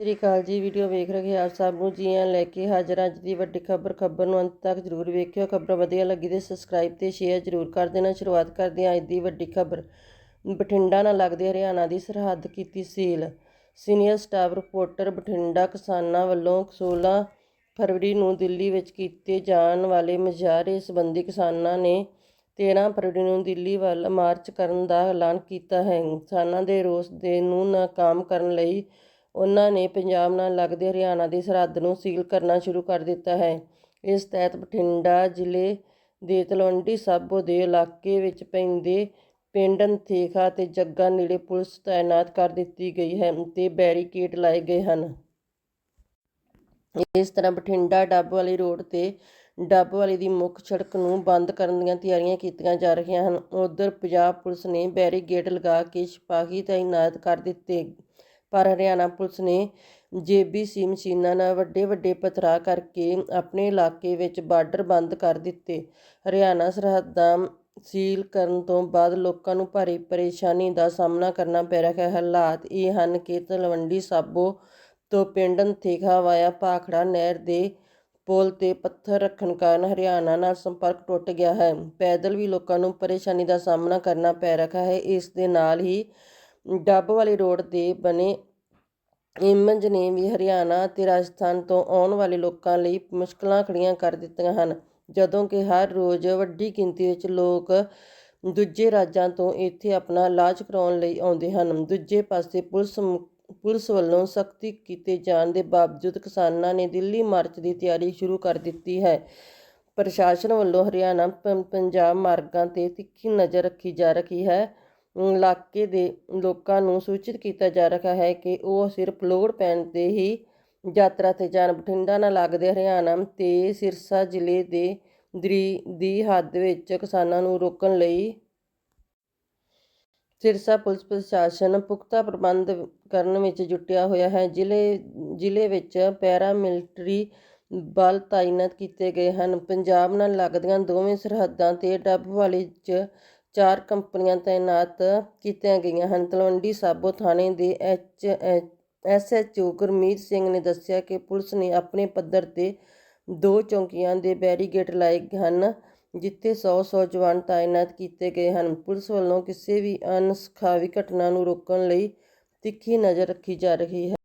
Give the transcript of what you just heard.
ਸ੍ਰੀ ਅਕਾਲ ਜੀ, ਵੀਡੀਓ ਵੇਖ ਰਹੇ ਆਪ ਸਭ ਨੂੰ, ਜੀ ਆਇਆਂ ਲੈ ਕੇ ਹਾਜ਼ਰ ਅੱਜ ਦੀ ਵੱਡੀ ਖਬਰ ਖਬਰ ਨੂੰ ਅੰਤ ਤੱਕ ਜ਼ਰੂਰ ਵੇਖਿਓ, ਖਬਰ ਵਧੀਆ ਲੱਗੀ ਤੇ ਸਬਸਕ੍ਰਾਈਬ ਤੇ ਸ਼ੇਅਰ ਜ਼ਰੂਰ ਕਰ ਦੇਣਾ, ਸ਼ੁਰੂਆਤ ਕਰਦੇ ਹਾਂ ਅੱਜ ਦੀ ਵੱਡੀ ਖਬਰ। ਬਠਿੰਡਾ ਨਾਲ ਲੱਗਦੇ ਹਰਿਆਣਾ ਦੀ ਸਰਹੱਦ ਕੀਤੀ seal. Senior staff reporter Bathinda ਕਿਸਾਨਾਂ ਵੱਲੋਂ 16 ਫਰਵਰੀ ਨੂੰ ਦਿੱਲੀ ਵਿੱਚ ਕੀਤੇ ਜਾਣ ਵਾਲੇ ਮੁਜ਼ਾਹਰੇ ਸੰਬੰਧੀ ਕਿਸਾਨਾਂ ਨੇ 13 ਫਰਵਰੀ ਨੂੰ ਦਿੱਲੀ ਵੱਲ ਮਾਰਚ ਕਰਨ ਦਾ ਐਲਾਨ ਕੀਤਾ ਹੈ। ਕਿਸਾਨਾਂ ਦੇ ਰੋਸ ਦੇ ਨੂੰ ਨਾਕਾਮ ਕਰਨ ਲਈ ਉਹਨਾਂ ਨੇ ਪੰਜਾਬ ਨਾਲ ਲੱਗਦੇ ਹਰਿਆਣਾ ਦੀ ਸਰਹੱਦ ਨੂੰ ਸੀਲ ਕਰਨਾ ਸ਼ੁਰੂ ਕਰ ਦਿੱਤਾ ਹੈ। ਇਸ ਤਹਿਤ ਬਠਿੰਡਾ ਜ਼ਿਲ੍ਹੇ ਦੇ ਤਲਵੰਡੀ ਸਾਬੋ ਦੇ ਇਲਾਕੇ ਵਿੱਚ ਪੈਂਦੇ ਪਿੰਡ ਨਥੇਖਾ ਤੇ ਜੱਗਾ ਨੇੜੇ ਪੁਲਿਸ ਤਾਇਨਾਤ ਕਰ ਦਿੱਤੀ ਗਈ ਹੈ ਤੇ ਬੈਰੀਕੇਡ ਲਾਏ ਗਏ ਹਨ। ਇਸ ਤਰ੍ਹਾਂ ਬਠਿੰਡਾ ਡੱਬ ਵਾਲੀ ਰੋਡ ਤੇ ਡੱਬ ਵਾਲੀ ਦੀ ਮੁੱਖ ਸੜਕ ਨੂੰ ਬੰਦ ਕਰਨ ਦੀਆਂ ਤਿਆਰੀਆਂ ਕੀਤੀਆਂ ਜਾ ਰਹੀਆਂ ਹਨ। ਉਧਰ ਪੰਜਾਬ ਪੁਲਿਸ ਨੇ ਬੈਰੀਕੇਡ ਲਗਾ ਕੇ ਸਿਪਾਹੀ ਤਾਇਨਾਤ ਕਰ ਦਿੱਤੇ ਪਰ ਹਰਿਆਣਾ ਪੁਲਿਸ ਨੇ ਜੇਬੀਸੀ ਮਸ਼ੀਨਾਂ ਨਾਲ ਵੱਡੇ ਵੱਡੇ ਪਥਰਾ ਕਰਕੇ ਆਪਣੇ ਇਲਾਕੇ ਵਿੱਚ ਬਾਰਡਰ ਬੰਦ ਕਰ ਦਿੱਤੇ। ਹਰਿਆਣਾ ਸਰਹੱਦਾਂ ਸੀਲ ਕਰਨ ਤੋਂ ਬਾਅਦ ਲੋਕਾਂ ਨੂੰ ਭਾਰੀ ਪਰੇਸ਼ਾਨੀ ਦਾ ਸਾਹਮਣਾ ਕਰਨਾ ਪੈ ਰਿਹਾ ਹੈ। ਹਾਲਾਤ ਇਹ ਹਨ ਕਿ ਤਲਵੰਡੀ ਸਾਬੋ ਤੋਂ ਪਿੰਡ ਨਥੇਖਾ ਵਾਇਆ ਭਾਖੜਾ ਨਹਿਰ ਦੇ ਪੁਲ ਤੇ ਪੱਥਰ ਰੱਖਣ ਕਾਰਨ ਹਰਿਆਣਾ ਨਾਲ ਸੰਪਰਕ ਟੁੱਟ ਗਿਆ ਹੈ। ਪੈਦਲ ਵੀ ਲੋਕਾਂ ਨੂੰ ਪਰੇਸ਼ਾਨੀ ਦਾ ਸਾਹਮਣਾ ਕਰਨਾ ਪੈ ਰਿਹਾ ਹੈ। ਇਸ ਦੇ ਨਾਲ ਹੀ ਡੱਬ ਵਾਲੀ ਰੋਡ ਤੇ ਬਣੇ ਇਮਜ ਨੇ ਵੀ ਹਰਿਆਣਾ ਅਤੇ ਰਾਜਸਥਾਨ ਤੋਂ ਆਉਣ ਵਾਲੇ ਲੋਕਾਂ ਲਈ ਮੁਸ਼ਕਲਾਂ ਖੜੀਆਂ ਕਰ ਦਿੱਤੀਆਂ ਹਨ। ਜਦੋਂ ਕਿ ਹਰ ਰੋਜ਼ ਵੱਡੀ ਗਿਣਤੀ ਵਿੱਚ ਲੋਕ ਦੂਜੇ ਰਾਜਾਂ ਤੋਂ ਇੱਥੇ ਆਪਣਾ ਇਲਾਜ ਕਰਾਉਣ ਲਈ ਆਉਂਦੇ ਹਨ। ਦੂਜੇ ਪਾਸੇ ਪੁਲਿਸ ਪੁਲਿਸ ਵੱਲੋਂ ਸਖਤੀ ਕੀਤੇ ਜਾਣ ਦੇ ਬਾਵਜੂਦ ਕਿਸਾਨਾਂ ਨੇ ਦਿੱਲੀ ਮਾਰਚ ਦੀ ਤਿਆਰੀ ਸ਼ੁਰੂ ਕਰ ਦਿੱਤੀ ਹੈ। ਪ੍ਰਸ਼ਾਸਨ ਵੱਲੋਂ ਹਰਿਆਣਾ ਪੰਜਾਬ ਮਾਰਗਾਂ ਤੇ ਤਿੱਖੀ ਨਜ਼ਰ ਰੱਖੀ ਜਾ ਰਹੀ ਹੈ। ਇਲਾਕੇ ਦੇ ਲੋਕਾਂ ਨੂੰ ਸੂਚਿਤ ਕੀਤਾ ਜਾ ਰਿਹਾ ਹੈ ਕਿ ਉਹ ਸਿਰਫ ਲੋੜ ਪੈਣ ਤੇ ਹੀ ਯਾਤਰਾ ਤੇ ਜਾਣ, ਬਠਿੰਡਾ ਨਾਲ ਲੱਗਦੇ ਹਰਿਆਣਾ ਤੇ ਸਿਰਸਾ ਜ਼ਿਲ੍ਹੇ ਦੇ ਦਰੀ ਦੀ ਹੱਦ ਵਿੱਚ ਕਿਸਾਨਾਂ ਨੂੰ ਰੋਕਣ ਲਈ ਸਿਰਸਾ ਪੁਲਿਸ ਪ੍ਰਸ਼ਾਸਨ ਪੁਖਤਾ ਪ੍ਰਬੰਧ ਕਰਨ ਵਿੱਚ ਜੁਟਿਆ ਹੋਇਆ ਹੈ। ਜ਼ਿਲ੍ਹੇ ਜ਼ਿਲ੍ਹੇ ਵਿੱਚ ਪੈਰਾ ਮਿਲਟਰੀ ਬਲ ਤਾਇਨਾਤ ਕੀਤੇ ਗਏ ਹਨ। ਪੰਜਾਬ ਨਾਲ ਲੱਗਦੀਆਂ ਦੋਵੇਂ ਸਰਹੱਦਾਂ ਤੇ ਡੱਬ ਵਾਲੀ 'ਚ ਚਾਰ ਕੰਪਨੀਆਂ ਤਾਇਨਾਤ ਕੀਤੀਆਂ ਗਈਆਂ ਹਨ। ਤਲਵੰਡੀ ਸਾਬੋ ਥਾਣੇ ਦੇ ਐਚ ਐਸਐਚਓ ਗੁਰਮੀਤ ਸਿੰਘ ਨੇ ਦੱਸਿਆ ਕਿ ਪੁਲਿਸ ਨੇ ਆਪਣੇ ਪੱਧਰ ਤੇ ਦੋ ਚੌਂਕੀਆਂ ਦੇ ਬੈਰੀਗੇਟ ਲਾਏ ਹਨ, ਜਿੱਥੇ 100-100 ਜਵਾਨ ਤਾਇਨਾਤ ਕੀਤੇ ਗਏ ਹਨ। ਪੁਲਿਸ ਵੱਲੋਂ ਕਿਸੇ ਵੀ ਅਨਸਖਾਵੀ ਘਟਨਾ ਨੂੰ ਰੋਕਣ ਲਈ ਤਿੱਖੀ ਨਜ਼ਰ ਰੱਖੀ ਜਾ ਰਹੀ ਹੈ।